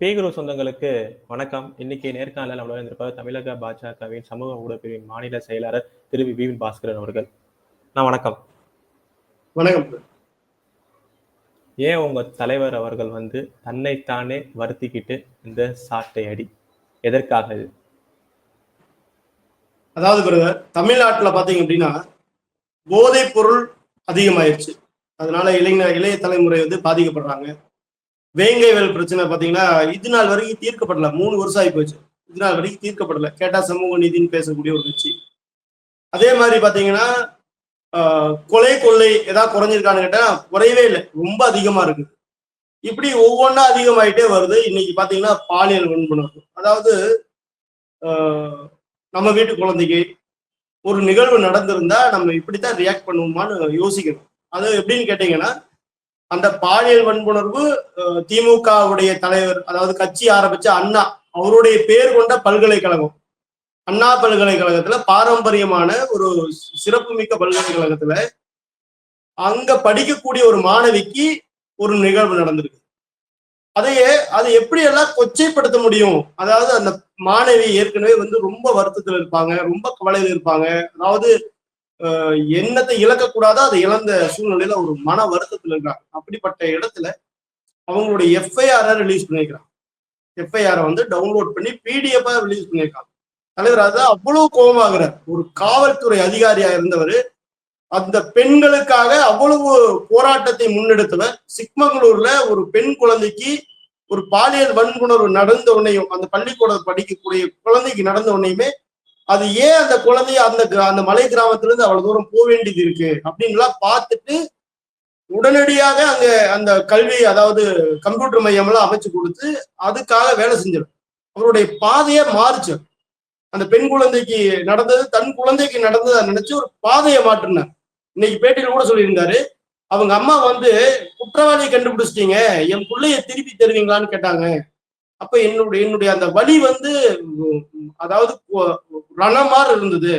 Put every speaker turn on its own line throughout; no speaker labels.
பேகுரு சொந்தங்களுக்கு வணக்கம். இன்னைக்கு நேர்காணல நம்மளோட இருந்திருப்பார் தமிழக பாஜகவின் சமூக ஊடகப்பிரிவின் மாநில செயலாளர் திரு விபின் பாஸ்கரன் அவர்கள். நான் வணக்கம்.
வணக்கம்.
ஏன் உங்க தலைவர் அவர்கள் வந்து தன்னைத்தானே வருத்திக்கிட்டு இந்த சாட்டை அடி? எதற்காக? இது
அதாவது பிரதர் தமிழ்நாட்டுல பாத்தீங்க அப்படின்னா போதைப் பொருள் அதிகமாயிருச்சு. அதனால இளைஞர் இளைய தலைமுறை வந்து பாதிக்கப்படுறாங்க. வேங்கை வேல் பிரச்சனை பாத்தீங்கன்னா இது நாள் வரைக்கும் தீர்க்கப்படல. மூணு வருஷம் ஆகி போச்சு. இது நாள் வரைக்கும் தீர்க்கப்படல. கேட்டா சமூக நீதினு பேசக்கூடிய ஒரு கட்சி. அதே மாதிரி பாத்தீங்கன்னா கொலை கொள்ளை ஏதாவது குறைஞ்சிருக்கான்னு கேட்டா குறையவே இல்லை. ரொம்ப அதிகமா இருக்கு. இப்படி ஒவ்வொன்றா அதிகமாயிட்டே வருது. இன்னைக்கு பாத்தீங்கன்னா பாலியல் வன்புணர்வு. அதாவது நம்ம வீட்டு குழந்தைக்கு ஒரு நிகழ்வு நடந்திருந்தா நம்ம இப்படித்தான் ரியாக்ட் பண்ணுவோமான்னு யோசிக்கணும். அது எப்படின்னு கேட்டீங்கன்னா அந்த பாலியல் வன்புணர்வு திமுகவுடைய தலைவர் அதாவது கட்சி ஆரம்பிச்ச அண்ணா அவருடைய பேர் கொண்ட பல்கலைக்கழகம் அண்ணா பல்கலைக்கழகத்துல பாரம்பரியமான ஒரு சிறப்புமிக்க பல்கலைக்கழகத்துல அங்க படிக்கக்கூடிய ஒரு மாணவிக்கு ஒரு நிகழ்வு நடந்திருக்கு. அதையே அதை எப்படி எல்லாம் கொச்சைப்படுத்த முடியும்? அதாவது அந்த மாணவி ஏற்கனவே வந்து ரொம்ப வருத்தத்துல இருப்பாங்க ரொம்ப கவலையில இருப்பாங்க. அதாவது அஹ், எண்ணத்தை இழக்கக்கூடாதோ? அதை இழந்த சூழ்நிலையில ஒரு மன வருத்தத்துல இருக்காங்க. அப்படிப்பட்ட இடத்துல அவங்களுடைய எஃப்ஐஆர் ரிலீஸ் பண்ணிருக்காங்க எஃப்ஐஆர் வந்து டவுன்லோட் பண்ணி பிடிஎஃப் ரிலீஸ் பண்ணியிருக்காங்க தலைவர் அது அவ்வளவு கோபமாகிறார். ஒரு காவல்துறை அதிகாரியா இருந்தவர் அந்த பெண்களுக்காக அவ்வளவு போராட்டத்தை முன்னெடுத்தவர் சிக்மங்களூர்ல ஒரு பெண் குழந்தைக்கு ஒரு பாலியல் வன்புணர்வு நடந்த உடனேயும் அந்த பள்ளிக்கூட படிக்கக்கூடிய குழந்தைக்கு நடந்த உடனேயுமே அது ஏன் அந்த குழந்தைய அந்த கிரா- அந்த மலை கிராமத்திலிருந்து அவ்வளவு தூரம் போக வேண்டியது இருக்கு? அப்படின்லாம் பார்த்துட்டு உடனடியாக அங்க அந்த கல்வி அதாவது கம்ப்யூட்டர் மையம் எல்லாம் அமைச்சு கொடுத்து அதுக்காக வேலை செஞ்சிடும் அவருடைய பாதையை மாறுச்சு. அந்த பெண் குழந்தைக்கு நடந்தது தன் குழந்தைக்கு நடந்ததை நினைச்சு ஒரு பாதையை மாற்றினார். இன்னைக்கு பேட்டியில் கூட சொல்லியிருந்தாரு அவங்க அம்மா வந்து குற்றவாளியை கண்டுபிடிச்சிட்டீங்க என் பிள்ளைய திருப்பி தருவீங்களான்னு கேட்டாங்க. அப்ப என்னுடைய என்னுடைய அந்த வலி வந்து அதாவது கொ- ரணமாறு இருந்தது.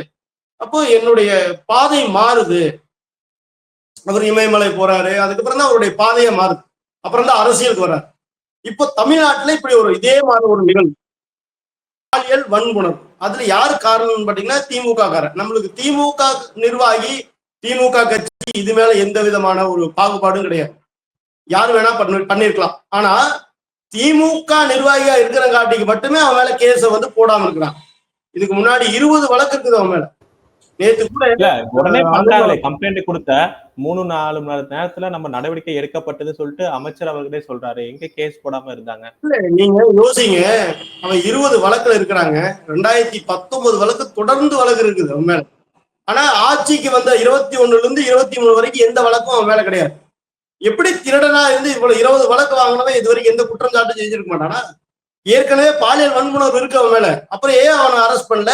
அப்போ என்னுடைய பாதை மாறுது. அவர் இமயமலை போறாரு அதுக்கப்புறம் தான் அவருடைய பாதையை மாறுது. அப்புறம் தான் அரசியலுக்கு வர்றாரு. இப்போ தமிழ்நாட்டுல இப்படி ஒரு இதே மாதிரி ஒரு நிகழ்வு. பாலியல் வன்புணர்வு. அதுல யாரு காரணம்னு பாத்தீங்கன்னா திமுக காரன் நம்மளுக்கு திமுக நிர்வாகி திமுக கட்சி இது மேல எந்த விதமான ஒரு பாகுபாடும் கிடையாது. யார் வேணா பண்ணி பண்ணிருக்கலாம். ஆனா திமுக நிர்வாகியா இருக்கிறங்காட்டிக்கு மட்டுமே அவன் மேல கேஸ வந்து போடாம இருக்கிறான். இதுக்கு முன்னாடி இருபது வழக்கு இருக்குது அவன் மேல. நேத்து கூட
இல்ல உடனே பண்றாங்களே கம்ப்ளைண்ட் கொடுத்த மூணு நாலு மணி நேரத்துல நம்ம நடவடிக்கை எடுக்கப்பட்டதுன்னு சொல்லிட்டு அமைச்சர் அவர்களே சொல்றாரு. எங்க கேஸ் போடாம இருந்தாங்க?
நீங்க யோசிங்க. அவன் இருபது வழக்குல இருக்கிறாங்க. ரெண்டாயிரத்தி பத்தொன்பது வழக்கு தொடர்ந்து வழக்கு இருக்குது அவன் மேல. ஆனா ஆட்சிக்கு வந்த இருபத்தி ஒண்ணுல இருந்து இருபத்தி மூணு வரைக்கும் எந்த வழக்கும் அவன் மேல கிடையாது. எப்படி திருடனா இருந்து இவ்வளவு இருபது வழக்கு வாங்கினவன் இது வரைக்கும் எந்த குற்றஞ்சாட்டும் செஞ்சிருக்க மாட்டானா? ஏற்கனவே பாலியல் வன்புணர்வு இருக்கு அவன் மேல. அப்புறம் ஏன் அவனை அரெஸ்ட் பண்ணல?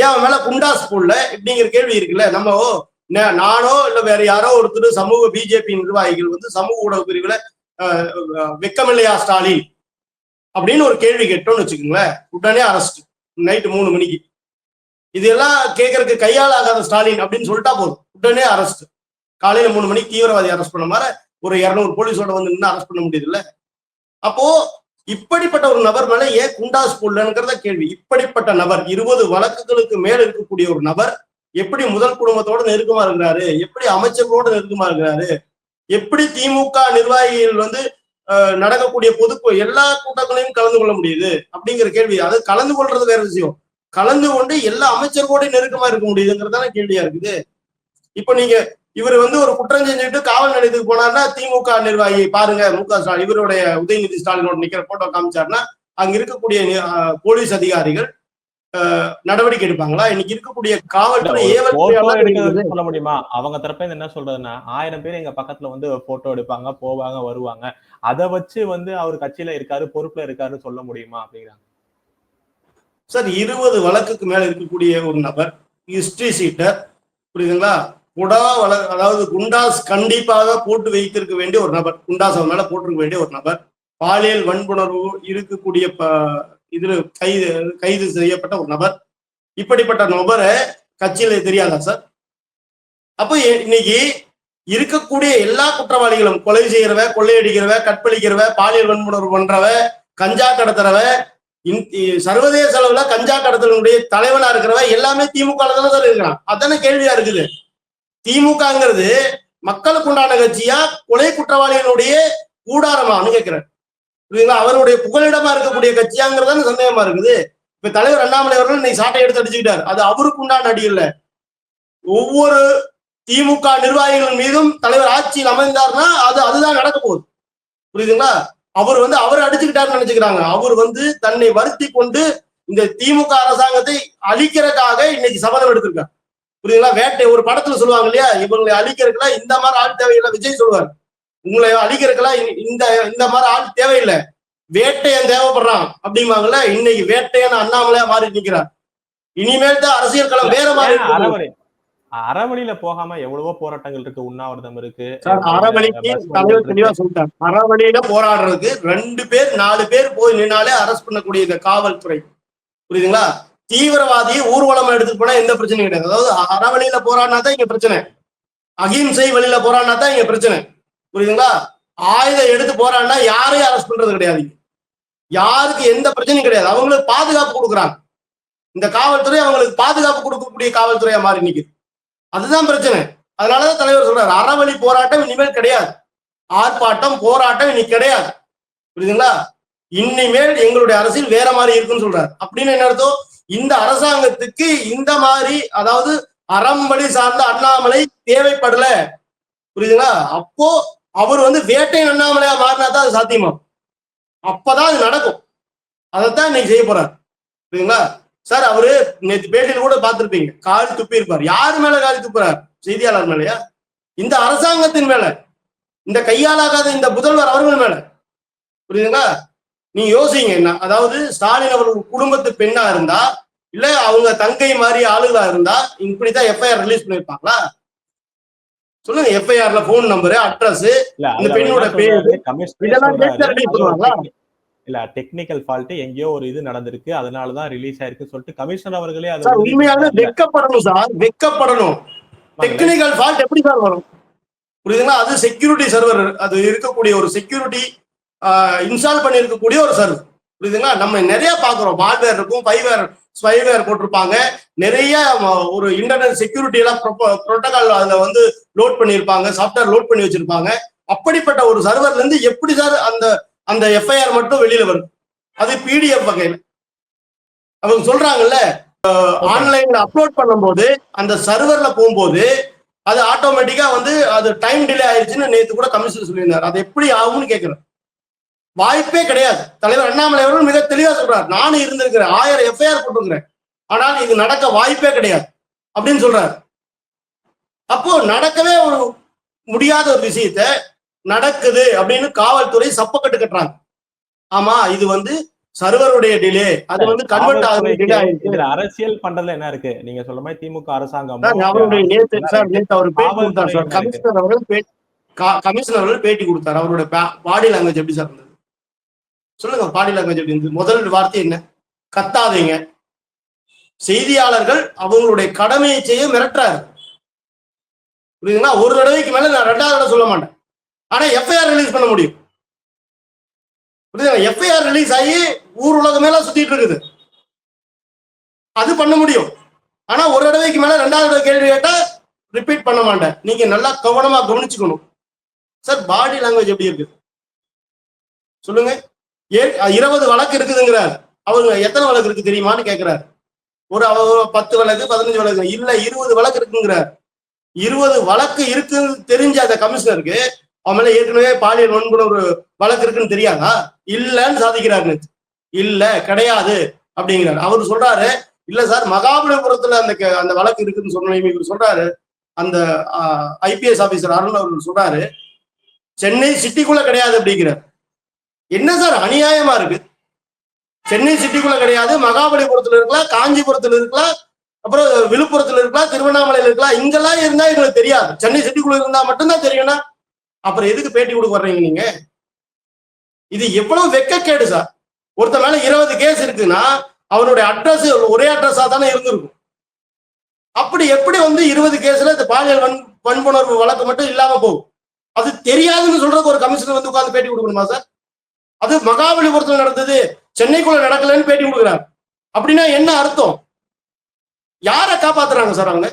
ஏன் அவன் மேல குண்டாஸ் போடல? இப்படிங்கிற கேள்வி இருக்குல்ல. நம்ம ஓ, நானோ இல்ல வேற யாரோ ஒருத்தர் சமூக பிஜேபி நிர்வாகிகள் வந்து சமூக ஊடக பிரிவுல வெக்கமில்லையா ஸ்டாலின்? அப்படின்னு ஒரு கேள்வி கேட்டோம்னு வச்சுக்கோங்களேன். உடனே அரெஸ்ட் நைட்டு மூணு மணிக்கு. இதெல்லாம் கேட்கறதுக்கு கையால் ஆகாத ஸ்டாலின் அப்படின்னு சொல்லிட்டா போதும். உடனே அரெஸ்ட் காலையில மூணு மணிக்கு தீவிரவாதி அரெஸ்ட் பண்ண மாதிரி ஒரு இரநூறு போலீஸோட வந்து நின்று அரெஸ்ட் பண்ண முடியுது இல்ல அப்போ இப்படிப்பட்ட ஒரு நபர் மேல ஏன் குண்டாஸ் போடலங்கிறத கேள்வி. இப்படிப்பட்ட நபர் இருபது வழக்குகளுக்கு மேல இருக்கக்கூடிய ஒரு நபர் எப்படி முதல் குடும்பத்தோட நெருக்கமா இருக்கிறாரு? எப்படி அமைச்சர்களோட நெருக்கமா இருக்கிறாரு? எப்படி திமுக நிர்வாகிகள் வந்து நடக்கக்கூடிய பொது எல்லா கூட்டங்களையும் கலந்து கொள்ள முடியுது? அப்படிங்கிற கேள்வி. அது கலந்து கொள்றது வேற விஷயம். கலந்து கொண்டு எல்லா அமைச்சர்களோட நெருக்கமா இருக்க முடியுதுங்கிறதான கேள்வியா இருக்குது? இப்போ நீங்க இவர் வந்து ஒரு குற்றம் செஞ்சுட்டு காவல் நிலையத்துக்கு போனார்னா திமுக நிர்வாகி பாருங்க மு க ஸ்டாலின் இவருடைய உதயநிதி ஸ்டாலினோட நிக்கிற போட்டோ காமிச்சாருன்னா அங்க இருக்கக்கூடிய போலீஸ் அதிகாரிகள் நடவடிக்கை எடுப்பாங்களா? இன்னைக்கு இருக்கக்கூடிய காவல்துறை
சொல்ல முடியுமா? அவங்க இருந்து என்ன சொல்றதுன்னா ஆயிரம் பேர் எங்க பக்கத்துல வந்து போட்டோ எடுப்பாங்க போவாங்க வருவாங்க. அதை வச்சு வந்து அவர் கட்சியில இருக்காரு பொறுப்புல இருக்காருன்னு சொல்ல முடியுமா அப்படிங்கிறாங்க.
சார் இருபது வழக்குக்கு மேல இருக்கக்கூடிய ஒரு நபர் ஹிஸ்டரி சீட்டர் புரியுதுங்களா? குடா வள அதாவது குண்டாஸ் கண்டிப்பாக போட்டு வைத்திருக்க வேண்டிய ஒரு நபர். குண்டாஸ் அவன் மேல போட்டிருக்க வேண்டிய ஒரு நபர். பாலியல் வன்புணர்வு இருக்கக்கூடிய ப- இதுல கைது கைது செய்யப்பட்ட ஒரு நபர். இப்படிப்பட்ட நபரை கட்சியில தெரியாதா சார்? அப்போ இன்னைக்கு இருக்கக்கூடிய எல்லா குற்றவாளிகளும் கொலை செய்யறவ கொள்ளையடிக்கிறவ கற்பழிக்கிறவ பாலியல் வன்புணர்வு பண்றவ கஞ்சா கடத்துறவ சர்வதேச அளவுல கஞ்சா கடத்தலுடைய தலைவனா இருக்கிறவ எல்லாமே திமுக தானே சார் இருக்கிறான். அதான கேள்வியா இருக்குது. திமுகங்கிறது மக்களுக்கு உண்டான கட்சியா கொலை குற்றவாளிகளுடைய கூடாரமான்னு கேட்கிறேன் புரியுதுங்களா? அவருடைய புகலிடமா இருக்கக்கூடிய கட்சியாங்கிறதான சந்தேகமா இருக்குது. இப்ப தலைவர் அண்ணாமலை அவர்கள் இன்னைக்கு சாட்டை எடுத்து அடிச்சுக்கிட்டார். அது அவருக்கு உண்டான அடி இல்ல. ஒவ்வொரு திமுக நிர்வாகிகள் மீதும் தலைவர் ஆட்சியில் அமைந்தார்னா அது அதுதான் நடக்க போகுது. புரியுதுங்களா? அவர் வந்து அவர் அடிச்சுக்கிட்டாருன்னு நினைச்சுக்கிறாங்க. அவர் வந்து தன்னை வருத்தி கொண்டு இந்த திமுக அரசாங்கத்தை அழிக்கிறதுக்காக இன்னைக்கு சபதம் எடுத்திருக்காரு. புரியுதுங்களா வேட்டை ஒரு படத்துல சொல்லுவாங்க இல்லையா? இவங்களை அழிக்கிறதுக்குலாம் இந்த மாதிரி ஆள் தேவையில்லை விஜய் சொல்லுவார். உங்களை அழிக்கிறதுக்கெல்லாம் இந்த இந்த மாதிரி ஆள் தேவையில்லை. வேட்டையன் தேவைப்படுறான்? அப்படிம்பாங்கல்ல இன்னைக்கு வேட்டையன் அண்ணாமலையா மாறி நிக்கிறார். இனிமேல் தான் அரசியல் களம் வேற மாதிரி
அறவழியில போகாம எவ்வளவோ போராட்டங்கள் இருக்கு உண்ணாவிரதம் இருக்கு.
அறவழிக்கு தலைவர். தெளிவா அறவழியில போராடுறதுக்கு ரெண்டு பேர் நாலு பேர் போய் நின்னாலே அரெஸ்ட் பண்ணக்கூடிய இந்த காவல்துறை. புரியுதுங்களா? தீவிரவாதியை ஊர்வலம் எடுத்துட்டு போனா எந்த பிரச்சனையும் கிடையாது. அதாவது அறவழியில போராடினா தான் இங்க பிரச்சனை. அகிம்சை வழியில போராடினா தான் இங்க பிரச்சனை. புரியுதுங்களா? ஆயுதம் எடுத்து போராடினா யாரையும் அரெஸ்ட் பண்றது கிடையாது. யாருக்கு எந்த பிரச்சனையும் கிடையாது. அவங்களுக்கு பாதுகாப்பு கொடுக்குறாங்க. இந்த காவல்துறை அவங்களுக்கு பாதுகாப்பு கொடுக்கக்கூடிய காவல்துறையா மாறி நிக்குது. அதுதான் பிரச்சனை. அதனாலதான் தலைவர் சொல்றாரு அறவழி போராட்டம் இனிமேல் கிடையாது. ஆர்ப்பாட்டம் போராட்டம் இனி கிடையாது. புரியுதுங்களா? இனிமேல் எங்களுடைய அரசியல் வேற மாதிரி இருக்குன்னு சொல்றாரு. அப்படின்னு என்ன அர்த்தம்? இந்த அரசாங்கத்துக்கு இந்த மாதிரி அதாவது அறம்படி சார்ந்த அண்ணாமலை தேவைப்படல. புரியுதுங்களா? அப்போ அவர் வந்து வேட்டை அண்ணாமலையா மாறினா தான் அது சாத்தியமா? அப்பதான் அது நடக்கும். அதைத்தான் இன்னைக்கு செய்ய போறாரு. புரியுதுங்களா? சார் அவரு நேற்று பேட்டியில கூட பார்த்திருப்பீங்க. கால் துப்பி இருப்பார். யார் மேல கால் துப்புறார்? செய்தியாளர் மேலயா? இந்த அரசாங்கத்தின் மேல. இந்த கையாளாகாத இந்த முதல்வர் அவர்கள் மேல. புரியுதுங்களா? நீ யோசிங்க என்ன? அதாவது ஸ்டாலின் அவர்கள் குடும்பத்து பெண்ணா இருந்தா இல்ல அவங்க தங்கை மாதிரி ஆளுகளா இருந்தா இப்படித்தான் எஃப்ஐஆர் ரிலீஸ் பண்ணிருப்பாங்களா? சொல்லுங்க எஃப்ஐஆர்ல போன் நம்பரு அட்ரஸ்
அதுல
பெண்ணோட பேரு, இதெல்லாம்
ஒரு இல்ல டெக்னிக்கல் ஃபால்ட் எங்கேயோ ஒரு இது நடந்திருக்கு அதனாலதான் ரிலீஸ் ஆயிருக்கு சொல்லிட்டு கமிஷனர் அவர்களே அதை
உண்மையாவே. வெக்கப்படணும் சார் வெக்கப்படணும். டெக்னிக்கல் ஃபால்ட் எப்படி சார் வரும்? புரியுதுங்களா? அது செக்யூரிட்டி சர்வர் அது இருக்கக்கூடிய ஒரு செக்யூரிட்டி இன்ஸ்டால் பண்ணியிருக்கக்கூடிய ஒரு சர்வர் புரியுதுங்களா? நம்ம நிறைய பார்க்குறோம். மால்வேர் இருக்கும் ஃபைவேர் ஸ்பைவேர் போட்டிருப்பாங்க. நிறைய ஒரு இன்டர்நெட் செக்யூரிட்டி எல்லாம் ப்ரோட்டோகால் அதில் வந்து லோட் பண்ணியிருப்பாங்க. சாஃப்ட்வேர் லோட் பண்ணி வச்சிருப்பாங்க. அப்படிப்பட்ட ஒரு சர்வர்ல இருந்து எப்படி சார் அந்த அந்த எஃப்ஐஆர் மட்டும் வெளியில வருது? அது பிடிஎஃப் வகையில். அவங்க சொல்றாங்கல்ல ஆன்லைன்ல அப்லோட் பண்ணும்போது அந்த சர்வர்ல போகும்போது அது ஆட்டோமேட்டிக்கா வந்து அது டைம் டிலே ஆயிடுச்சுன்னு நேற்று கூட கமிஷனர் சொல்லியிருந்தார். அது எப்படி ஆகும்னு கேட்கிறேன் வாய்ப்பே கிடையாது. தலைவர் அண்ணாமலை அவர்கள் மிக தெளிவா சொல்றார். நானும் இருந்திருக்கிறேன். ஆயிரம் எஃப்ஐஆர் போட்டிருக்கிறேன். ஆனால் இது நடக்க வாய்ப்பே கிடையாது. அப்படின்னு சொல்றாரு. அப்போ நடக்கவே ஒரு முடியாத ஒரு விஷயத்த நடக்குது அப்படின்னு காவல்துறை சப்பக்கட்டு கட்டுறாங்க. ஆமா இது வந்து சர்வருடைய டிலே. அது வந்து கன்வெர்ட் ஆகுது
அரசியல் பண்றதுல என்ன இருக்கு? நீங்க சொல்ற மாதிரி திமுக அரசாங்கம்
அவருடைய நேத்து சார் நேத்து அவர் பேட்டி கொடுத்தார் சார்.
காவல்துறை
கமிஷனர் அவர்கள் பேட்டி கமிஷனர் அவர்கள் பேட்டி கொடுத்தார். அவருடைய பாடி லாங்குவேஜ் எப்படி சார் இருந்தது? சொல்லுங்க பாடி லாங்குவேஜ் எப்படி முதல் வார்த்தை என்ன? கத்தாதீங்க. செய்தியாளர்கள் அவங்களுடைய கடமையை செய்ய மிரட்டுறாரு. புரியுதுங்களா? ஒரு தடவைக்கு மேல நான் ரெண்டாவது தடவை சொல்ல மாட்டேன். ஆனா எஃப்ஐஆர் ரிலீஸ் பண்ண முடியும். புரியுதுங்களா? எஃப்ஐஆர் ரிலீஸ் ஆகி ஊர் உலகம் மேல சுத்திட்டு இருக்குது. அது பண்ண முடியும். ஆனா ஒரு தடவைக்கு மேல ரெண்டாவது தடவை கேள்வி கேட்டா ரிப்பீட் பண்ண மாட்டேன். நீங்க நல்லா கவனமா கவனிச்சுக்கணும். சார் பாடி லாங்குவேஜ் எப்படி இருக்கு? சொல்லுங்க. ஏ இருபது வழக்கு இருக்குதுங்கிறார். அவங்க எத்தனை வழக்கு இருக்கு தெரியுமான்னு கேட்கிறார் ஒரு பத்து வழக்கு பதினஞ்சு வழக்கு. இல்ல இருபது வழக்கு இருக்குங்கிறார். இருபது வழக்கு இருக்குன்னு தெரிஞ்ச அந்த கமிஷனருக்கு அவன் ஏற்கனவே பாலியல் வன்புணர்வு வழக்கு இருக்குன்னு தெரியாதா? இல்லன்னு சாதிக்கிறாரு இல்ல கிடையாது அப்படிங்கிறார். அவர் சொல்றாரு இல்ல சார் மகாபலிபுரத்துல அந்த க- அந்த வழக்கு இருக்குன்னு சொன்ன இவர் சொல்றாரு. அந்த ஐபிஎஸ் ஆபீசர் அருண் அவர் சொல்றாரு சென்னை சிட்டிக்குள்ள கிடையாது அப்படிங்கிறார். என்ன சார் அநியாயமா இருக்கு? சென்னை சிட்டிக்குள்ள கிடையாது மகாபலிபுரத்துல இருக்கலாம் காஞ்சிபுரத்துல இருக்கலாம் அப்புறம் விழுப்புரத்துல இருக்கலாம் திருவண்ணாமலையில இருக்கலாம் இங்கெல்லாம் இருந்தா எங்களுக்கு தெரியாது. சென்னை சிட்டிக்குள்ள இருந்தா மட்டும்தான் தெரியும்னா அப்புறம் எதுக்கு பேட்டி கொடுக்க வர்றீங்க நீங்க? இது எவ்வளவு வெக்கக்கேடு சார். ஒருத்த மேல இருபது கேஸ் இருக்குன்னா அவனுடைய அட்ரஸ் ஒரே அட்ரஸா தானே இருந்திருக்கும். அப்படி எப்படி வந்து இருபது கேஸ்ல இந்த பாலியல் வன் வன்புணர்வு வழக்கு மட்டும் இல்லாம போகும்? அது தெரியாதுன்னு சொல்றதுக்கு ஒரு கமிஷனர் வந்து உட்காந்து பேட்டி கொடுக்கணுமா சார்? அது மகாபலிபுரத்துல நடந்தது. சென்னைக்குள்ள நடக்கலன்னு பேட்டி கொடுக்குறாங்க. அப்படின்னா என்ன அர்த்தம்? யாரை காப்பாத்துறாங்க சார் அவங்க?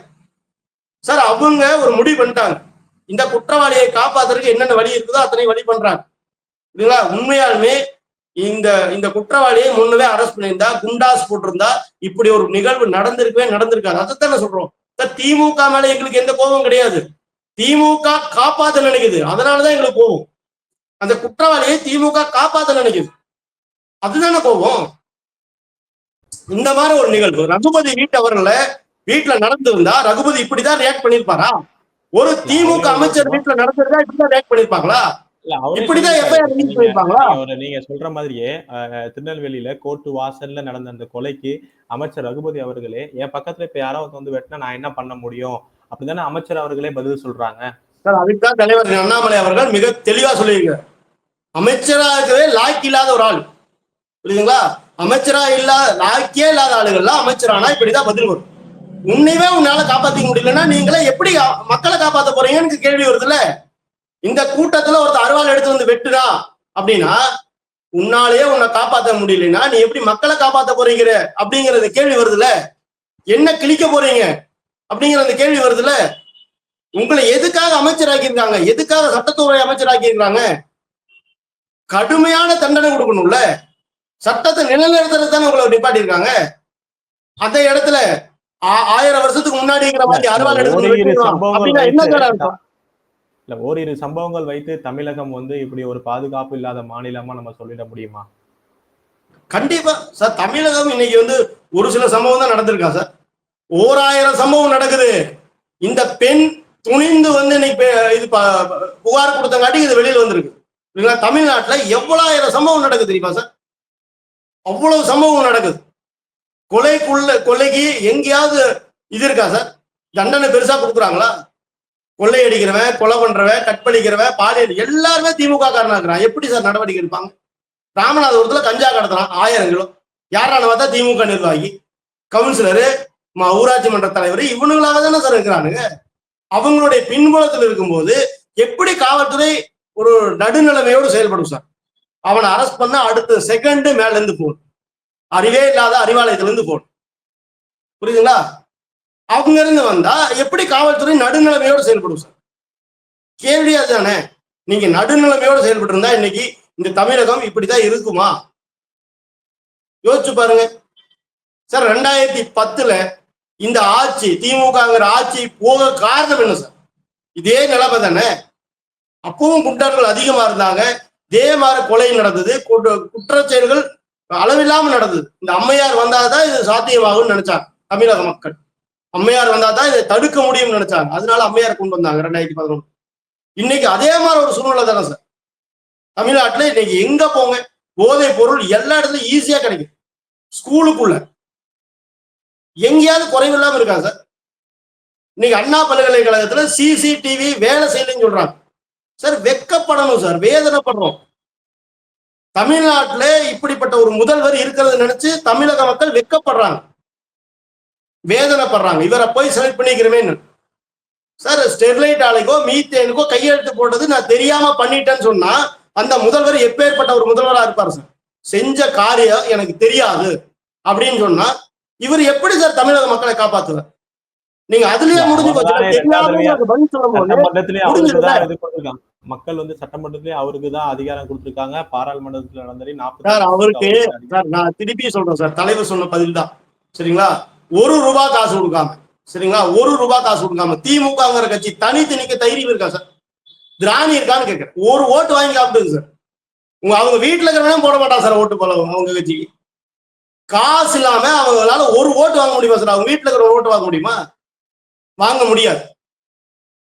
சார் அவங்க ஒரு முடிவு பண்ணிட்டாங்க. இந்த குற்றவாளியை காப்பாத்துறதுக்கு என்னென்ன வழி இருக்குதோ அத்தனை வழி பண்றாங்க. இல்லைங்களா உண்மையாலுமே இந்த இந்த குற்றவாளியை முன்னவே அரெஸ்ட் பண்ணியிருந்தா குண்டாஸ் போட்டிருந்தா இப்படி ஒரு நிகழ்வு நடந்திருக்கவே நடந்திருக்காது அதைத்தானே சொல்றோம். சார் திமுக மேல எங்களுக்கு எந்த கோபம் கிடையாது. திமுக காப்பாத்த நினைக்குது. அதனாலதான் எங்களுக்கு கோபம். அந்த குற்றவாளியை திமுக காப்பாத்த நினைக்குது. அதுதானே கோபம். இந்த மாதிரி ஒரு நிகழ்வு. ரகுபதி வீட்டவர்கள வீட்டுல நடந்திருந்தா ரகுபதி இப்படிதான் ரியாக்ட் பண்ணிருப்பாரா? ஒரு திமுக அமைச்சர் வீட்டுல நடந்திருந்தா இப்படிதான் ரியாக்ட் பண்ணிருப்பாங்களா?
நீங்க- சொல்ற மாதிரியே திருநெல்வேலியில கோர்ட்டு வாசல்ல நடந்த அந்த கொலைக்கு அமைச்சர் ரகுபதி அவர்களே என் பக்கத்துல இப்ப யாராவது வந்து வெட்டினா நான் என்ன பண்ண முடியும்? அப்படிதானே அமைச்சர் அவர்களே பதில் சொல்றாங்க.
சார் அதுக்குதான் தலைவர் அண்ணாமலை அவர்கள் மிக தெளிவா சொல்லியிருக்கார் இருக்கிறதே லாய்க்கு இல்லாத ஒரு ஆள். புரியுதுங்களா? அமைச்சரா இல்லாத லாய்க்கே இல்லாத ஆளுகள்லாம் அமைச்சரானா இப்படிதான் பதில் வரும். உன்னையவே உன்னால காப்பாத்திக்க முடியலன்னா நீங்களே எப்படி மக்களை காப்பாத்த போறீங்கன்னு கேள்வி வருதுல்ல? இந்த கூட்டத்துல ஒருத்தர் அருவாள் எடுத்து வந்து வெட்டுறா அப்படின்னா உன்னாலேயே உன்னை காப்பாத்த முடியலன்னா நீ எப்படி மக்களை காப்பாத்த போறீங்கிற அப்படிங்கறது கேள்வி வருதுல்ல? என்ன கிழிக்க போறீங்க? அப்படிங்கிற அந்த கேள்வி வருதுல்ல? உங்களை எதுக்காக அமைச்சராக்கியிருக்காங்க? எதுக்காக சட்டத்துறை அமைச்சராக்கியிருக்காங்க? கடுமையான தண்டனை கொடுக்கணும்ல. சட்டத்தை நிலைநிறுத்துறது தானே உங்களை நிப்பாட்டியிருக்காங்க. அந்த இடத்துல ஆயிரம் வருஷத்துக்கு அர்த்தம்?
இல்ல ஓரிரு சம்பவங்கள் வைத்து தமிழகம் வந்து இப்படி ஒரு பாதுகாப்பு இல்லாத மாநிலமா நம்ம சொல்லிட முடியுமா?
கண்டிப்பா. சார் தமிழகம் இன்னைக்கு வந்து ஒரு சில சம்பவம் தான் நடந்திருக்கா சார். ஓராயிரம் சம்பவம் நடக்குது. இந்த பெண் துணிந்து வந்து இன்னைக்கு இது ப- புகார் கொடுத்தங்காட்டி இது வெளியில் வந்திருக்கு. இல்லைங்களா தமிழ்நாட்டில் எவ்வளவு சம்பவம் நடக்குது தெரியுமா சார்? அவ்வளவு சம்பவம் நடக்குது. கொலைக்குள்ள கொலைக்கு எங்கேயாவது இது இருக்கா சார்? தண்டனை பெருசா கொடுக்குறாங்களா? கொள்ளை அடிக்கிறவன் கொலை பண்றவன் கற்பழிக்கிறவன் பாலியல் எல்லாருமே திமுக காரனா இருக்கிறான் எப்படி சார் நடவடிக்கை எடுப்பாங்க? ராமநாதபுரத்துல கஞ்சா கடத்துறான் ஆயிரம் கிலோ. யாரான பார்த்தா திமுக நிர்வாகி கவுன்சிலரு ஊராட்சி மன்ற தலைவர் இவனுங்களாக தானே சார் இருக்கிறானுங்க? அவங்களுடைய பின்புலத்தில் இருக்கும்போது எப்படி காவல்துறை ஒரு நடுநிலைமையோடு செயல்படும் சார்? அவனை அரெஸ்ட் பண்ண அடுத்த செகண்ட் மேல இருந்து அறிவே இல்லாத அறிவாலயத்துல இருந்து புரியுதுங்களா? அவங்க இருந்து வந்தா எப்படி காவல்துறை நடுநிலைமையோடு செயல்படும் சார்? கேள்வி அதுதானே. நீங்க நடுநிலைமையோடு செயல்பட்டு இருந்தா இன்னைக்கு இந்த தமிழகம் இப்படிதான் இருக்குமா? யோசிச்சு பாருங்க. சார் ரெண்டாயிரத்தி பத்துல இந்த ஆட்சி திமுகங்கிற ஆட்சி போக காரணம் என்ன சார்? இதே நிலைமை தானே? அப்பவும் குண்டர்கள் அதிகமா இருந்தாங்க. இதே மாதிரி கொலை நடந்தது. குற்ற- செயல்கள் அளவில்லாம நடந்தது. இந்த அம்மையார் வந்தாதான் இது சாத்தியமாகும்னு நினைச்சாங்க தமிழக மக்கள். அம்மையார் வந்தாதான் இதை தடுக்க முடியும்னு நினைச்சாங்க. அதனால அம்மையார் கொண்டு வந்தாங்க ரெண்டாயிரத்தி பதினொன்று இன்னைக்கு அதே மாதிரி ஒரு சூழ்நிலை தானே சார்? தமிழ்நாட்டுல இன்னைக்கு எங்க போங்க? போதைப் பொருள் எல்லா இடத்துலயும் ஈஸியா கிடைக்கும் ஸ்கூலுக்குள்ள எங்கேயாவது குறைவு இல்லாம இருக்கா சார். இன்னைக்கு அண்ணா பல்கலைக்கழகத்துல சிசிடிவி வேலை செய்யலன்னு சொல்றாங்க. சார் வெக்கப்படணும் சார் வேதனைப்படுறோம். தமிழ்நாட்டுல இப்படிப்பட்ட ஒரு முதல்வர் இருக்கிறத நினைச்சு தமிழக மக்கள் வெக்கப்படுறாங்க. வேதனைப்படுறாங்க. இவரை போய் செலக்ட் பண்ணிக்கிறவேன்னு சார் ஸ்டெர்லைட் ஆலைக்கோ மீத்தேனுக்கோ கையெழுத்து போட்டது நான் தெரியாம பண்ணிட்டேன்னு சொன்னா அந்த முதல்வர் எப்பேற்பட்ட ஒரு முதல்வரா இருப்பார் சார்? செஞ்ச காரியம் எனக்கு தெரியாது. அப்படின்னு சொன்னா இவர் எப்படி சார் தமிழக மக்களை காப்பாத்துவார்? நீங்க அதுலயே முடிஞ்சு போச்சு?
தான் மக்கள் வந்து சட்டமன்றத்திலே அவருக்கு தான் அதிகாரம் கொடுத்திருக்காங்க. பாராளுமன்றத்துல நடந்தது நாற்பது
அவருக்கு சார் நான் திருப்பி சொல்றேன் சார். தலைவர் சொன்ன பதில் தான். சரிங்களா? ஒரு ரூபாய் காசு கொடுக்காம. சரிங்களா? ஒரு ரூபாய் காசு கொடுக்காம. திமுகங்கிற கட்சி தனித்து நிக்க தைரியம் இருக்கா சார்? திராணி இருக்கான்னு கேட்கிறேன். ஒரு ஓட்டு வாங்கி சாப்பிடுங்க சார். உங்க அவங்க வீட்டுல இருக்கிறவங்க போட மாட்டான் சார் ஓட்டு போல அவங்க கட்சிக்கு. காசு இல்லாம அவங்களால ஒரு ஓட்டு வாங்க முடியுமா சார்? அவங்க வீட்டுல இருக்கிற ஓட்டு வாங்க முடியுமா? வாங்க முடியாது.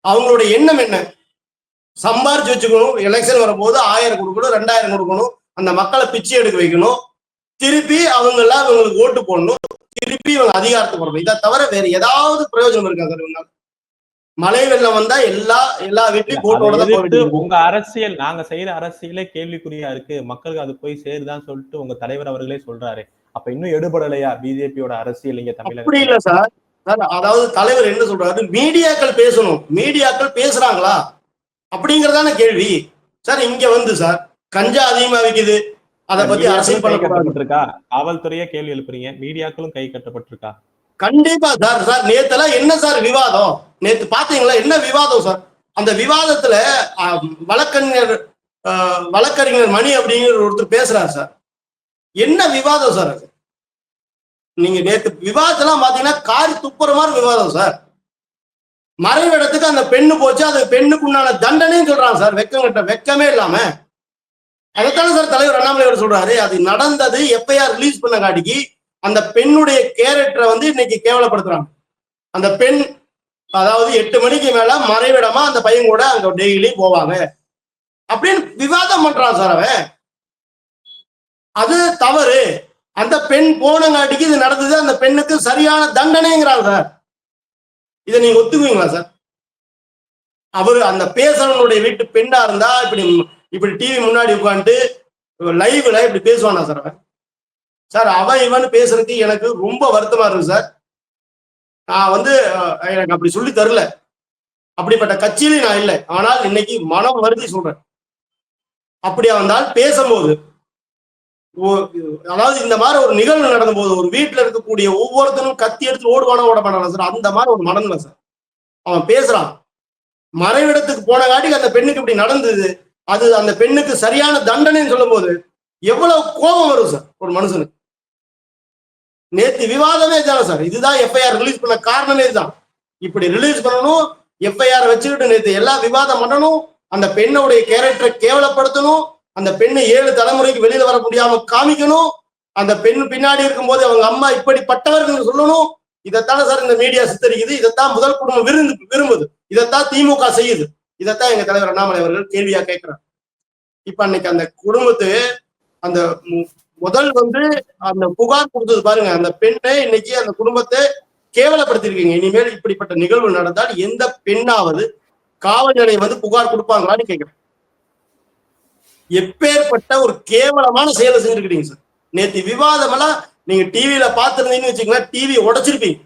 அவங்களுடைய எண்ணம் என்ன? சம்பாரிச்சு வச்சுக்கணும். எலெக்ஷன் வரும்போது ஆயிரம் கொடுக்கணும் ரெண்டாயிரம் கொடுக்கணும். அந்த மக்களை பிச்சை எடுக்க வைக்கணும். திருப்பி அவங்க எல்லாம் இவங்களுக்கு ஓட்டு போடணும். திருப்பி இவங்க அதிகாரத்துக்கு வரணும். இதை தவிர வேற ஏதாவது பிரயோஜனம் இருக்கா சார் இவங்க மழை வெள்ளம் வந்தா எல்லா எல்லா வீட்லயும் போட்டோட.
உங்க அரசியல் நாங்க செய்யற அரசியலே கேள்விக்குறியா இருக்கு. மக்களுக்கு அது போய் சேருதான்னு சொல்லிட்டு உங்க தலைவர் அவர்களே சொல்றாரு. அப்ப இன்னும் எடுபடலையா? பிஜேபியோட அரசியல் இங்க தமிழக
இல்ல சார். அதாவது தலைவர் என்ன சொல்றாரு? மீடியாக்கள் பேசணும். மீடியாக்கள் பேசுறாங்களா? அப்படிங்கறதான கேள்வி. சார் இங்க வந்து சார் கஞ்சா அதிகமா விக்குது. அதை பத்தி அரசியல்
கை
பண்ணக்கூடாது.
கட்டப்பட்டிருக்கா காவல்துறையே கேள்வி எழுப்புறீங்க. மீடியாக்களும் கை கட்டப்பட்டிருக்கா
கண்டிப்பா சார் சார். நேத்தெல்லாம் என்ன சார் விவாதம்? நேத்து பாத்தீங்களா? என்ன விவாதம் சார்? அந்த விவாதத்துல வழக்கறிஞர் வழக்கறிஞர் மணி அப்படிங்கிற ஒருத்தர் பேசுறாரு சார். என்ன விவாதம் சார் அது? நீங்க நேற்று விவாதத்தெல்லாம் பாத்தீங்கன்னா காரி துப்புற மாதிரி விவாதம் சார். மறைவிடத்துக்கு அந்த பெண்ணு போச்சு அது பெண்ணுக்கு உண்டான தண்டனையும் சொல்றாங்க சார். வெக்கம் கிட்ட வெக்கமே இல்லாம. அதைத்தானே சார் தலைவர் அண்ணாமலை அவர் சொல்றாரு. அது நடந்தது எப்பயா ரிலீஸ் பண்ண காட்டிக்கு அந்த பெண்ணுடைய கேரக்டரை வந்து இன்னைக்கு கேவலப்படுத்துறாங்க. அந்த பெண் அதாவது எட்டு மணிக்கு மேல மறைவிடமா அந்த பையன் கூட அங்க டெய்லி போவாங்க. அப்படின்னு விவாதம் பண்றான் சார் அவன். அது தவறு. அந்த பெண் போனங்காட்டிக்கு இது நடந்தது அந்த பெண்ணுக்கு சரியான தண்டனைங்கிறாங்க. சார் இதை நீங்க ஒத்துக்குவீங்களா சார்? அவரு அந்த பேசுறவனுடைய வீட்டு பெண்ணா இருந்தா இப்படி இப்படி டிவி முன்னாடி உட்காந்துட்டு லைவ்ல இப்படி பேசுவானா சார் அவன்? சார் அவன் இவன் பேசுறதுக்கு எனக்கு ரொம்ப வருத்தமா இருக்கு சார். நான் வந்து எனக்கு அப்படி சொல்லி தரல. அப்படிப்பட்ட கட்சியிலையும் நான் இல்லை. ஆனால் இன்னைக்கு மனம் வருதி சொல்றேன். அப்படியா வந்தால் பேசும்போது அதாவது இந்த மாதிரி ஒரு நிகழ்வு நடந்தபோது ஒரு வீட்டுல இருக்கக்கூடிய ஒவ்வொருத்தனும் கத்தி எடுத்து ஓடுவானா ஓட மாட்டானா சார்? அந்த மாதிரி ஒரு மனநிலை சார். அவன் பேசுறான். மறைவிடத்துக்கு போன காட்டிக்கு அந்த பெண்ணுக்கு இப்படி நடந்தது. அது அந்த பெண்ணுக்கு சரியான தண்டனைன்னு சொல்லும் போது எவ்வளவு கோபம் வரும் சார் ஒரு மனுஷனுக்கு. நேத்து விவாதமே தானே சார். இதுதான் எஃப்ஐஆர் ரிலீஸ் பண்ண காரணமே இதுதான். இப்படி ரிலீஸ் பண்ணணும் எஃப்ஐஆர் வச்சுக்கிட்டு நேத்து எல்லா விவாதம் பண்ணணும் அந்த பெண்ணுடைய கேரக்டரை கேவலப்படுத்தணும் அந்த பெண்ணை ஏழு தலைமுறைக்கு வெளியில வர முடியாம காமிக்கணும். அந்த பெண் பின்னாடி இருக்கும்போது அவங்க அம்மா இப்படிப்பட்டவர்கள் சொல்லணும். இதைத்தானே சார் இந்த மீடியா சித்தரிக்குது. இதைத்தான் முதல் குடும்பம் விருந்து விரும்புது. இதைத்தான் திமுக செய்யுது. இதைத்தான் எங்க தலைவர் அண்ணாமலை அவர்கள் கேள்வியா கேட்கிறார். இப்ப அன்னைக்கு அந்த குடும்பத்து அந்த முதல் வந்து அந்த புகார் கொடுத்தது பாருங்க. அந்த பெண்ணை இன்னைக்கு அந்த குடும்பத்தை கேவலப்படுத்திருக்கீங்க இனிமேல் இப்படிப்பட்ட நிகழ்வு நடந்தால் எந்த பெண்ணாவது காவல் நிலையம் வந்து புகார் கொடுப்பாங்களான்னு கேட்கிறேன். எப்பேற்பட்ட ஒரு கேவலமான செயலை செஞ்சிருக்கீங்க சார். நேற்று விவாதம் எல்லாம் நீங்க டிவியில பாத்துருந்தீங்கன்னு வச்சுக்கோங்களேன் டிவி உடைச்சிருப்பீங்க.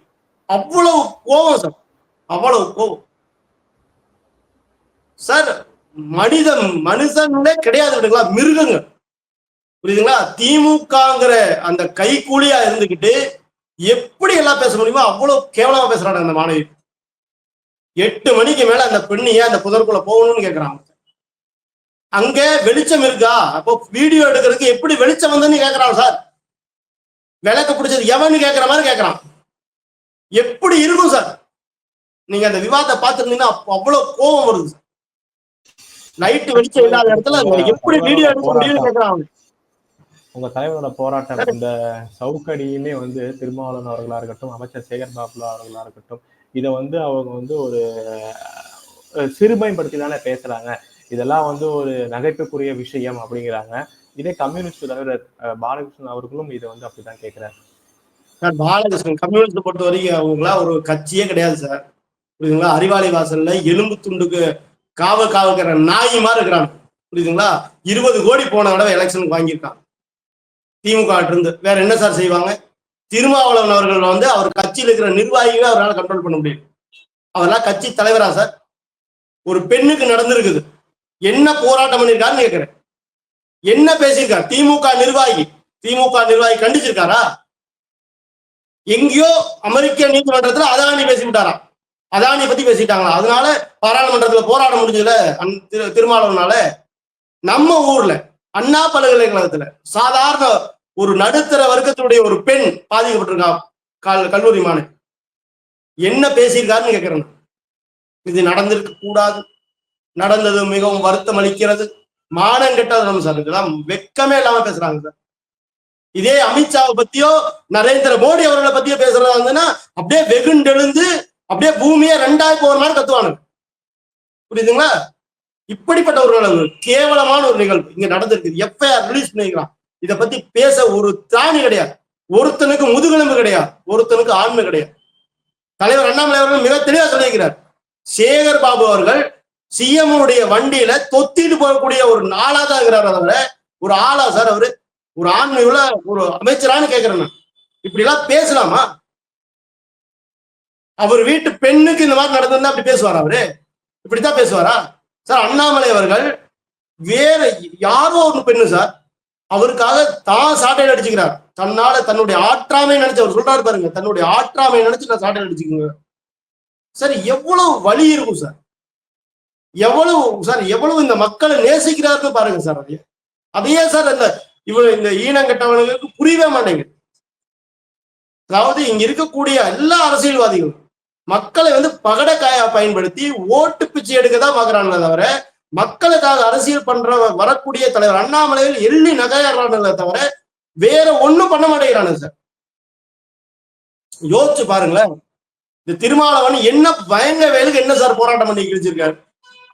அவ்வளவு கோபம் சார். அவ்வளவு கோபம் சார் மனிதன் மனுஷங்களே கிடையாது விடுங்களா? மிருகங்க புரியுதுங்களா? திமுகங்கிற அந்த கைக்கூலியா இருந்துகிட்டு எப்படி எல்லாம் பேச முடியுமோ அவ்வளவு கேவலமா பேசுறாங்க அந்த மாணவி. எட்டு மணிக்கு மேல அந்த பெண்ணு ஏன் அந்த புதற்குள்ள போகணும்னு கேக்குறாங்க? அங்க வெளிச்சம் இருக்கா? அப்போ வீடியோ எடுக்கிறதுக்கு எப்படி வெளிச்சம் வந்துன்னு கேக்குறான் சார். விளக்க பிடிச்சது எவன்னு கேக்குற மாதிரி கேக்குறான். எப்படி இருக்கும் சார்? நீங்க அந்த விவாதத்தை பார்த்திருந்தீங்கன்னா அவ்வளவு கோபம் வருது லைட் வெளிச்சம் இல்லாத இடத்துல எப்படி வீடியோ எடுக்க முடியும்னு கேக்குறான் அவன்.
உங்க தலைவரோட போராட்டம் இந்த சவுக்கடியுமே வந்து திருமாவளவன் அவர்களா இருக்கட்டும் அமைச்சர் சேகர் பாபுலா அவர்களா இருக்கட்டும் இதை வந்து அவங்க வந்து ஒரு சிறுமைப்படுத்தி தானே பேசுறாங்க. இதெல்லாம் வந்து ஒரு நகைப்புக்குரிய விஷயம் அப்படிங்கிறாங்க. இதே கம்யூனிஸ்ட் தலைவர் பாலகிருஷ்ணன் அவர்களும் இதை வந்து அப்படிதான் கேட்கிறாரு.
சார் பாலகிருஷ்ணன் கம்யூனிஸ்ட் பொறுத்த வரைக்கும் அவங்களாம் ஒரு கட்சியே கிடையாது சார். புரியுதுங்களா? அறிவாளி வாசல்ல எலும்பு துண்டுக்கு காவல் காவல்கிற நாய் மாதிரி இருக்கிறாங்க. புரியுதுங்களா? இருபது கோடி போன தடவை எலெக்ஷனுக்கு வாங்கியிருக்கான். திமுக இருந்து. வேற என்ன சார் செய்வாங்க? திருமாவளவன் அவர்கள் வந்து அவர் கட்சியில் இருக்கிற நிர்வாகிகளை அவரால் கண்ட்ரோல் பண்ண முடியும் அவரெல்லாம் கட்சி தலைவரா சார்? ஒரு பெண்ணுக்கு நடந்திருக்குது. என்ன போராட்டம் பண்ணியிருக்காருன்னு கேட்கிறேன் என்ன பேசியிருக்காரு? திமுக நிர்வாகி. திமுக நிர்வாகி கண்டிச்சிருக்காரா? எங்கேயோ அமெரிக்க நீதிமன்றத்துல அதானி பேசிவிட்டாரா அதானி பத்தி பேசிட்டாங்களா அதனால பாராளுமன்றத்துல போராட முடிஞ்சதுல அந்~ திரு- திருமாவளவனால நம்ம ஊர்ல அண்ணா பல்கலைக்கழகத்துல சாதாரண ஒரு நடுத்தர வர்க்கத்தினுடைய ஒரு பெண் பாதிக்கப்பட்டிருக்கா கல் கல்லூரி மாணவி. என்ன பேசியிருக்காருன்னு கேட்கிறேன் இது நடந்திருக்க கூடாது நடந்தது மிகவும் வருத்தம் அளிக்கிறது. மானம் கெட்டது சார் இதெல்லாம் வெக்கமே இல்லாம பேசுறாங்க சார். இதே அமித்ஷாவை பத்தியோ நரேந்திர மோடி அவர்களை பத்தியோ பேசுறதா இருந்ததுன்னா அப்படியே வெகுண்டெழுந்து அப்படியே பூமியே ரெண்டாய் போகிற மாதிரி கத்துவானுங்க. புரியுதுங்களா? இப்படிப்பட்ட ஒரு நிகழ்வு கேவலமான ஒரு நிகழ்வு இங்க நடந்திருக்கு. எஃப்ஐஆர் ரிலீஸ் பண்ணிக்கலாம் இதை பத்தி பேச ஒரு தாணி கிடையாது. ஒருத்தனுக்கு முதுகெலும்பு கிடையாது. ஒருத்தனுக்கு ஆண்மை கிடையாது. தலைவர் அண்ணாமலை அவர்கள் மிக தெளிவா சொல்லியிருக்கிறார். சேகர் பாபு அவர்கள் சிஎம்முடைய வண்டியில தொத்திட்டு போகக்கூடிய ஒரு நாளா தான் இருக்கிறார் தவிர ஒரு ஆளா சார் அவரு. ஒரு ஆண்மை உள்ள ஒரு அமைச்சரான்னு கேக்குறேன் நான். இப்படி எல்லாம் பேசலாமா? அவர் வீட்டு பெண்ணுக்கு இந்த மாதிரி நடந்திருந்தா அப்படி பேசுவாரா அவரு? இப்படித்தான் பேசுவாரா? சார் அண்ணாமலை அவர்கள் வேற யாரோ ஒரு பெண்ணு சார் அவருக்காக தான் சாட்டையில் அடிச்சுக்கிறார். தன்னால தன்னுடைய ஆற்றாமை நினைச்சு அவர் சொல்றாரு பாருங்க தன்னுடைய ஆற்றாமை நினைச்சு நான் சாட்டையில் அடிச்சுக்கோங்க சார் எவ்வளவு வலி இருக்கும் சார். எவ்வளவு சார் எவ்வளவு இந்த மக்களை நேசிக்கிறாருன்னு பாருங்க சார் அதையே அதையே சார் அந்த இவன் இந்த ஈனங்கட்டவனுக்கு புரியவே மாட்டேங்குது. அதாவது இங்க இருக்கக்கூடிய எல்லா அரசியல்வாதிகளும் மக்களை வந்து பகடக்காயா பயன்படுத்தி ஓட்டு பிச்சை எடுக்க தான் பாக்குறாங்களே தவிர மக்களுக்காக அரசியல் பண்ற வரக்கூடிய தலைவர் அண்ணாமலையில் எள்ளி நகையாடுறாங்களே தவிர வேற ஒண்ணும் பண்ண மாட்டேங்கிறானு சார் யோசிச்சு பாருங்களேன். இந்த திருமாவளவன் என்ன பயங்க வேலுக்கு என்ன சார் போராட்டம் பண்ணி கிழிச்சிருக்காரு?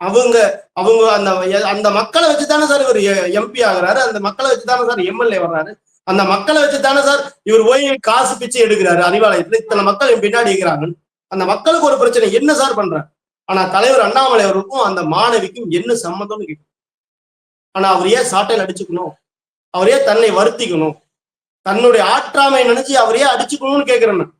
அவங்க அவங்க அந்த அந்த மக்களை வச்சு தானே சார் இவர் எம்பி ஆகுறாரு. அந்த மக்களை வச்சுதானே சார் எம்எல்ஏ வர்றாரு. அந்த மக்களை வச்சு தானே சார் இவர் போய் காசு பிச்சை எடுக்கிறாரு அறிவாலயத்துல. இத்தனை மக்கள் என் பின்னாடி இருக்கிறாங்க அந்த மக்களுக்கு ஒரு பிரச்சனை. என்ன சார் பண்றாரு ஆனா தலைவர் அண்ணாமலை அவருக்கும் அந்த மாணவிக்கும் என்ன சம்மந்தம்னு கேட்கும் ஆனா அவர் ஏன் சாட்டையில் அடிச்சுக்கணும்? அவர் ஏன் தன்னை வருத்திக்கணும்? தன்னுடைய ஆற்றாமை நினைச்சு அவர் ஏன் அடிச்சுக்கணும்னு கேட்கிறேன்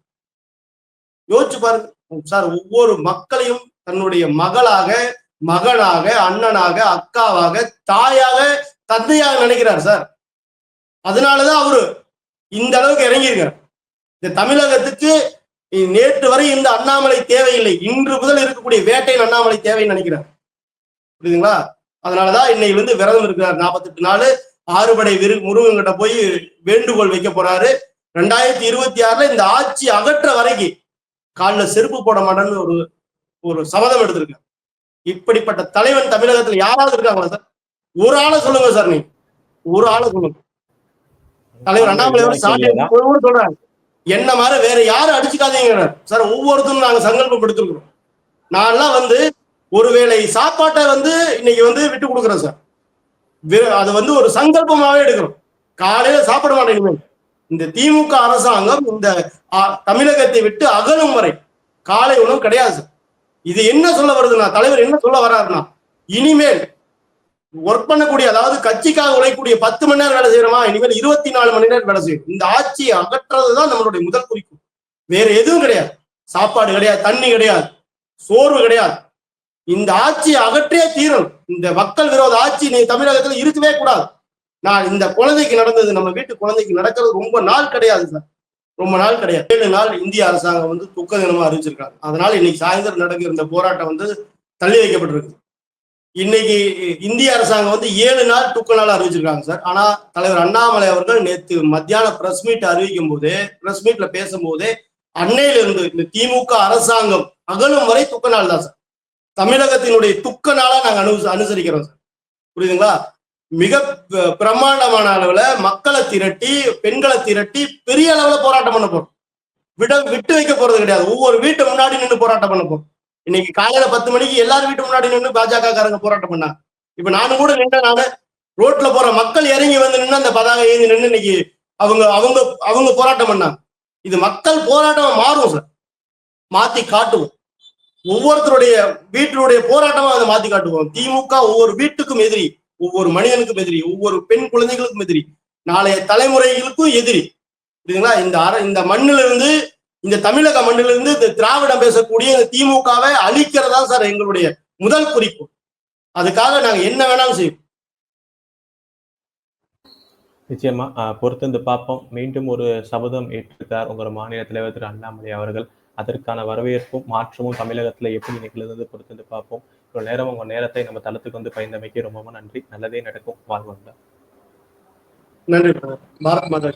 யோசிச்சு பாருங்க. சார் ஒவ்வொரு மக்களையும் தன்னுடைய மகளாக மகனாக அண்ணனாக அக்காவாக தாயாக தந்தையாக நினைக்கிறார் சார். அதனாலதான் அவரு இந்த அளவுக்கு இறங்கியிருக்கார். இந்த தமிழகத்துக்கு நேற்று வரை இந்த அண்ணாமலை தேவையில்லை. இன்று முதல் இருக்கக்கூடிய வேட்டையின் அண்ணாமலை தேவைன்னு நினைக்கிறார். புரியுதுங்களா? அதனாலதான் இன்னைக்கு வந்து விரதம் இருக்கிறார். நாற்பத்தெட்டு நாள் ஆறுபடை விரு முருகன்கிட்ட போய் வேண்டுகோள் வைக்க போறாரு. ரெண்டாயிரத்தி இருபத்தி ஆறுல இந்த ஆட்சி அகற்ற வரைக்கும் காலில் செருப்பு போட மாட்டேன்னு ஒரு ஒரு சபதம் எடுத்திருக்காரு. இப்படிப்பட்ட தலைவன் தமிழகத்துல யாராவது இருக்காங்களா சார்? ஒரு ஆளை சொல்லுங்க சார் நீ. ஒரு ஆளை சொல்லுங்க. தலைவர் அண்ணாமலையோட கூட சொல்றாங்க என்ன மாதிரி வேற யாரும் அடிச்சுக்காதீங்கிறார் சார். ஒவ்வொருத்தரும் நாங்க சங்கல்பம் எடுத்திருக்கிறோம் நான்லாம் வந்து ஒருவேளை சாப்பாட்டை வந்து இன்னைக்கு வந்து விட்டு கொடுக்குறேன் சார். அது வந்து ஒரு சங்கல்பமாவே எடுக்கிறோம். காலையில சாப்பிட மாட்டேன் இனிமேல் இந்த திமுக அரசாங்கம் இந்த தமிழகத்தை விட்டு அகலும் வரை காலை உணவு கிடையாது சார். இது என்ன சொல்ல வருதுன்னா தலைவர் என்ன சொல்ல வர்றாருன்னா இனிமேல் ஒர்க் பண்ணக்கூடிய அதாவது கட்சிக்காக உழைக்கக்கூடிய பத்து மணி நேரம் வேலை செய்யறோமா இனிமேல் இருபத்தி நாலு மணி நேரம் வேலை செய்யும் இந்த ஆட்சியை அகற்றுறதுதான் நம்மளுடைய முதல் குறிக்கும் வேற எதுவும் கிடையாது. சாப்பாடு கிடையாது தண்ணி கிடையாது சோர்வு கிடையாது. இந்த ஆட்சியை அகற்றே தீரும் இந்த மக்கள் விரோத ஆட்சி நீ தமிழகத்துல இருக்கவே கூடாது. நான் இந்த குழந்தைக்கு நடந்தது நம்ம வீட்டு குழந்தைக்கு நடக்கிறது ரொம்ப நாள் கிடையாது சார். ரொம்ப நாள் கிடையாது. ஏழு நாள் இந்திய அரசாங்கம் வந்து துக்க தினமா அறிவிச்சிருக்காங்க. அதனால இன்னைக்கு சாயந்தரம் நடக்கிற இந்த போராட்டம் வந்து தள்ளி வைக்கப்பட்டிருக்கு. இன்னைக்கு இந்திய அரசாங்கம் வந்து ஏழு நாள் துக்க நாள் அறிவிச்சிருக்காங்க சார். ஆனா தலைவர் அண்ணாமலை அவர்கள் நேற்று மத்தியான பிரஸ் மீட் அறிவிக்கும் போதே பிரஸ் மீட்ல பேசும்போதே அன்னையில இருந்து இந்த திமுக அரசாங்கம் அகலும் வரை துக்க நாள் தான் சார். தமிழகத்தினுடைய துக்க நாளா நாங்க அனு அனுசரிக்கிறோம் சார். புரியுதுங்களா? மிக ப- பிரம்மாண்டமான அளவுல மக்களை திரட்டி பெண்களை திரட்டி பெரிய அளவுல போராட்டம் பண்ண போறோம். விட விட்டு வைக்க போறது கிடையாது. ஒவ்வொரு வீட்டு முன்னாடி நின்று போராட்டம் பண்ண போறோம். இன்னைக்கு காலையில பத்து மணிக்கு எல்லாரும் வீட்டு முன்னாடி நின்று பாஜக காரங்க போராட்டம் பண்ணாங்க இப்ப நானும் கூட நின்றேன் நானு. ரோட்ல போற மக்கள் இறங்கி வந்து நின்று அந்த பதாகை ஏந்தி நின்று இன்னைக்கு அவங்க அவங்க அவங்க போராட்டம் பண்ணாங்க இது மக்கள் போராட்டம் மாறும் சார். மாத்தி காட்டுவோம். ஒவ்வொருத்தருடைய வீட்டினுடைய போராட்டமா அதை மாத்தி காட்டுவோம். திமுக ஒவ்வொரு வீட்டுக்கும் எதிரி. ஒவ்வொரு மனிதனுக்கும் எதிரி ஒவ்வொரு பெண் குழந்தைகளுக்கும் எதிரி நாளைய தலைமுறைகளுக்கும் எதிரி. புரியுதுங்களா? இந்த அர இந்த மண்ணில இருந்து இந்த தமிழக மண்ணில இருந்து இந்த திராவிடம் பேசக்கூடிய இந்த திமுகவை அழிக்கிறதா சார் எங்களுடைய முதல் குறிப்பு அதுக்காக நாங்க என்ன வேணாலும் செய்வோம்.
நிச்சயமா ஆஹ் பொறுத்திருந்து பார்ப்போம். மீண்டும் ஒரு சபதம் ஏற்றிருக்கார் உங்க மாநில தலைவர் திரு அண்ணாமலை அவர்கள். அதற்கான வரவேற்பும் மாற்றமும் தமிழகத்துல எப்படி நிகழ்ந்தது பொறுத்திருந்து பார்ப்போம். இவ்வளவு நேரம் உங்க நேரத்தை நம்ம தளத்துக்கு வந்து பயந்தமைக்கு ரொம்ப நன்றி. நல்லதே நடக்கும். வாழ்வாங்க
நன்றி மாதா